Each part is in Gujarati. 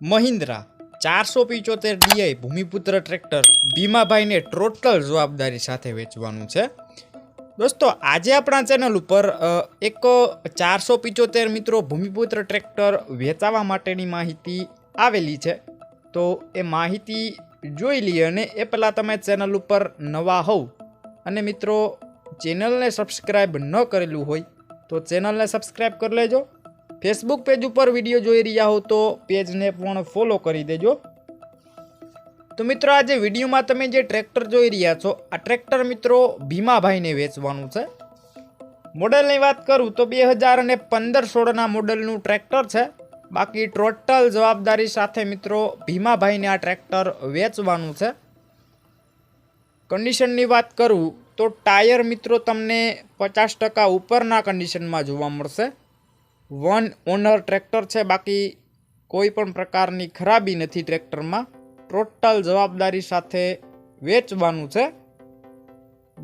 મહિન્દ્રા, ચારસો પિચોતેર ડીઆઈ ભૂમિપુત્ર ટ્રેક્ટર ભીમાભાઈને ટોટલ જવાબદારી સાથે વેચવાનું છે. દોસ્તો, આજે આપણા ચેનલ ઉપર એક ચારસો પિચોતેર મિત્રો ભૂમિપુત્ર ટ્રેક્ટર વેચાવા માટેની માહિતી આવેલી છે. તો એ માહિતી જોઈ લઈએ અને એ પહેલાં તમે ચેનલ ઉપર નવા હોવ અને મિત્રો ચેનલને સબસ્ક્રાઈબ ન કરેલું હોય તો ચેનલને સબસ્ક્રાઈબ કરી લેજો. ફેસબુક પેજ ઉપર વીડિયો જોઈ રહ્યા હો તો પેજને પણ ફોલો કરી દેજો. તો મિત્રો આજે વિડીયોમાં તમે જે ટ્રેક્ટર જોઈ રહ્યા છો, આ ટ્રેક્ટર મિત્રો ભીમાભાઈને વેચવાનું છે. મોડલની વાત કરું તો બે હજાર અને પંદર સોળના મોડલનું ટ્રેક્ટર છે. બાકી ટોટલ જવાબદારી સાથે મિત્રો ભીમાભાઈને આ ટ્રેક્ટર વેચવાનું છે. કન્ડિશનની વાત કરું તો ટાયર મિત્રો તમને પચાસ ટકા ઉપરના કન્ડિશનમાં જોવા મળશે. વન ઓનર ટ્રેક્ટર છે, બાકી કોઈ પણ પ્રકારની ખરાબી નથી ટ્રેક્ટરમાં. ટોટલ જવાબદારી સાથે વેચવાનું છે.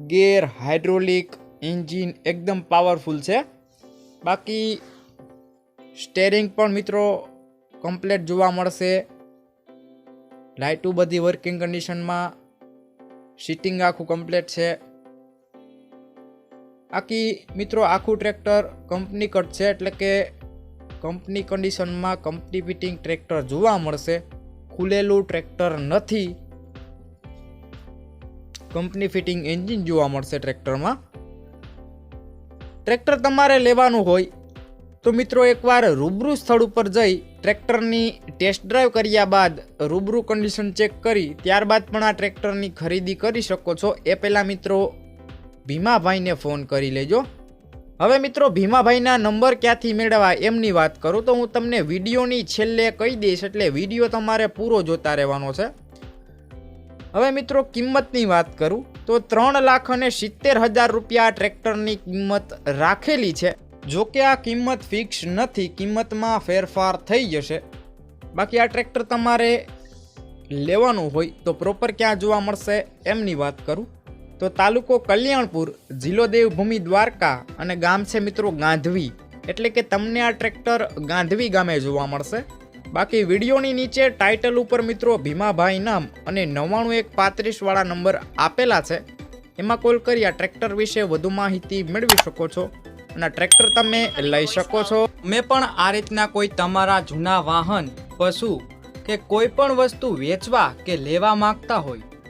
ગેર હાઇડ્રોલિક એન્જિન એકદમ પાવરફુલ છે. બાકી સ્ટેરિંગ પણ મિત્રો કમ્પ્લેટ જોવા મળશે. લાઇટું બધી વર્કિંગ કન્ડિશનમાં સીટિંગ આખું કમ્પ્લેટ છે. આખી, મિત્રો, આખું ટ્રેક્ટર કંપની કટ છે એટલે કે કંપની કન્ડિશનમાં કંપની ફિટિંગ ટ્રેક્ટર જોવા મળશે. ખુલેલું ટ્રેક્ટર નથી. કંપની ફિટિંગ એન્જિન જોવા મળશે ટ્રેક્ટરમાં ટ્રેક્ટર તમારે લેવાનું હોય તો, મિત્રો, એકવાર રૂબરૂ સ્થળ ઉપર જઈ ટ્રેક્ટરની ટેસ્ટ ડ્રાઈવ કર્યા બાદ રૂબરૂ કન્ડિશન ચેક કરી, ત્યારબાદ પણ આ ટ્રેક્ટરની ખરીદી કરી શકો છો. એ પહેલાં, મિત્રો ભીમાભાઈને ફોન કરી લેજો. હવે મિત્રો, ભીમાભાઈના નંબર ક્યાંથી મેળવવા એમની વાત કરું તો હું તમને વિડીયોની છેલ્લે કહી દઈશ એટલે વીડિયો તમારે પૂરો જોતા રહેવાનો છે. હવે મિત્રો, કિંમતની વાત કરું તો ત્રણ લાખ અને સિત્તેર હજાર રૂપિયા ટ્રેક્ટરની કિંમત રાખેલી છે. જો કે આ કિંમત ફિક્સ નથી, કિંમતમાં ફેરફાર થઈ જશે. બાકી આ ટ્રેક્ટર તમારે લેવાનું હોય તો પ્રોપર ક્યાં જોવા મળશે એમની વાત કરું. તો તાલુકો કલ્યાણપુર, જિલ્લો દેવભૂમિ દ્વારકા અને ગામ છે મિત્રો ગાંધવી. એટલે કે તમને આ ટ્રેક્ટર ગાંધવી ગામે જોવા મળશે. બાકી વિડીયોની નીચે ટાઇટલ ઉપર મિત્રો ભીમાભાઈ નામ અને નવ્વાણું એક પાંત્રીસવાળા નંબર આપેલા છે. એમાં કોલ કરી આ ટ્રેક્ટર વિશે વધુ માહિતી મેળવી શકો છો અને ટ્રેક્ટર તમે લઈ શકો છો. મેં પણ આ રીતના કોઈ તમારા જૂના વાહન, પશુ કે કોઈ પણ વસ્તુ વેચવા કે લેવા માંગતા હોય